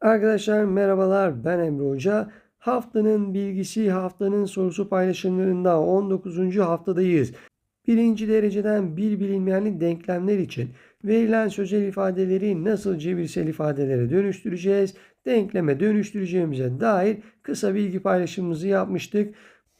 Arkadaşlar merhabalar ben Emre Hoca. Haftanın bilgisi, haftanın sorusu paylaşımlarında 19. haftadayız. Birinci dereceden bir bilinmeyenli denklemler için verilen sözel ifadeleri nasıl cebirsel ifadelere dönüştüreceğiz? Denkleme dönüştüreceğimize dair kısa bilgi paylaşımımızı yapmıştık.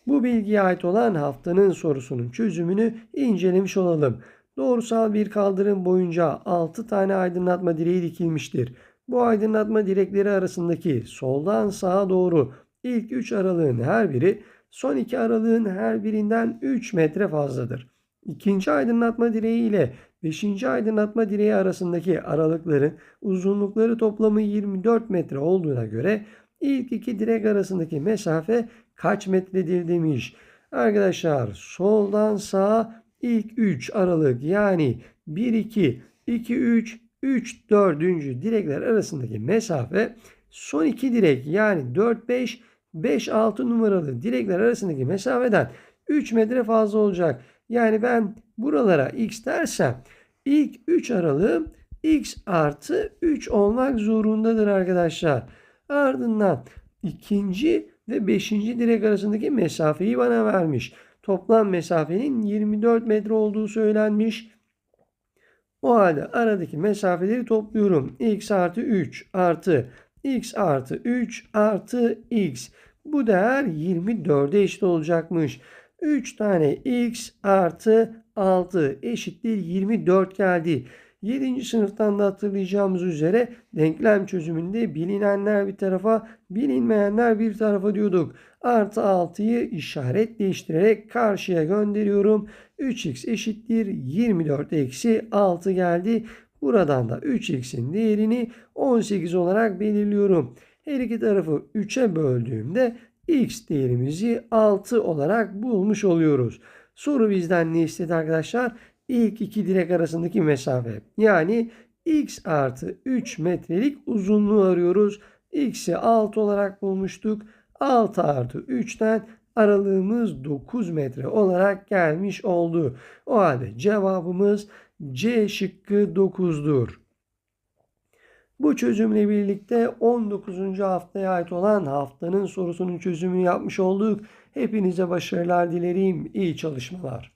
Bu bilgiye ait olan haftanın sorusunun çözümünü incelemiş olalım. Doğrusal bir kaldırım boyunca 6 tane aydınlatma direği dikilmiştir. Bu aydınlatma direkleri arasındaki soldan sağa doğru ilk 3 aralığın her biri son 2 aralığın her birinden 3 metre fazladır. İkinci aydınlatma direği ile 5. aydınlatma direği arasındaki aralıkların uzunlukları toplamı 24 metre olduğuna göre ilk iki direk arasındaki mesafe kaç metredir demiş. Arkadaşlar soldan sağa ilk 3 aralık yani 1 2 2 3 3 4. direkler arasındaki mesafe son iki direk yani 4 5 5 6 numaralı direkler arasındaki mesafeden 3 metre fazla olacak. Yani ben buralara x dersem ilk 3 aralığım x artı 3 olmak zorundadır arkadaşlar. Ardından ikinci ve beşinci direk arasındaki mesafeyi bana vermiş. Toplam mesafenin 24 metre olduğu söylenmiş. O halde aradaki mesafeleri topluyorum. x artı 3 artı x artı 3 artı x. Bu değer 24'e eşit olacakmış. 3 tane x artı 6 eşittir 24 geldi. 7. sınıftan da hatırlayacağımız üzere denklem çözümünde bilinenler bir tarafa bilinmeyenler bir tarafa diyorduk. Artı 6'yı işaret değiştirerek karşıya gönderiyorum. 3x eşittir 24 eksi 6 geldi. Buradan da 3x'in değerini 18 olarak belirliyorum. Her iki tarafı 3'e böldüğümde x değerimizi 6 olarak bulmuş oluyoruz. Soru bizden ne istedi arkadaşlar? İlk iki direk arasındaki mesafe. Yani x artı 3 metrelik uzunluğu arıyoruz. x'i 6 olarak bulmuştuk. 6 artı 3'ten aralığımız 9 metre olarak gelmiş oldu. O halde cevabımız C şıkkı 9'dur. Bu çözümle birlikte 19. haftaya ait olan haftanın sorusunun çözümünü yapmış olduk. Hepinize başarılar dilerim. İyi çalışmalar.